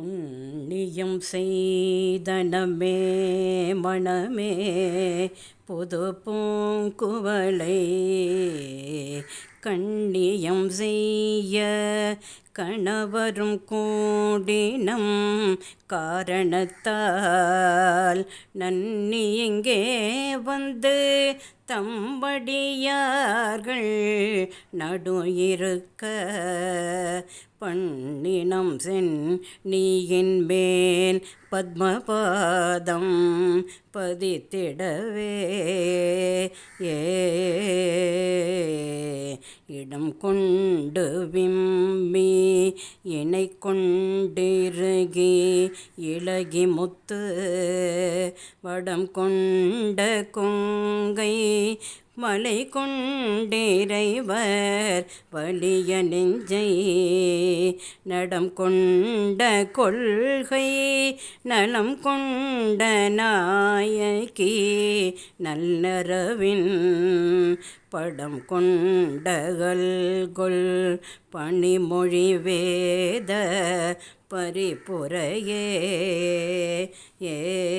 புண்ணியம் செய்தனமே மனமே புது பூங்குவலை கண்ணியம் செய்ய கணவரும் கூடினம் காரணத்தால் நன்னி எங்கே வந்து தம்படியார்கள் நடு இருக்க பண்ணினம் சென் நீயின்மேன் பத்மபாதம் பதித்திடவே ஏ இடம் கொண்டு விம்மி இணை கொண்டிருகி இளகி முத்து வடம் கொண்ட கொங்கை மலை கொண்டிறைவர் வலிய நெஞ்சை நடம் கொண்ட கொள்கை நலம் கொண்ட நாயகி நல்லறவின் படம் கொண்டகல்கொள் பணிமொழி வேத பரிபுரையே. ஏ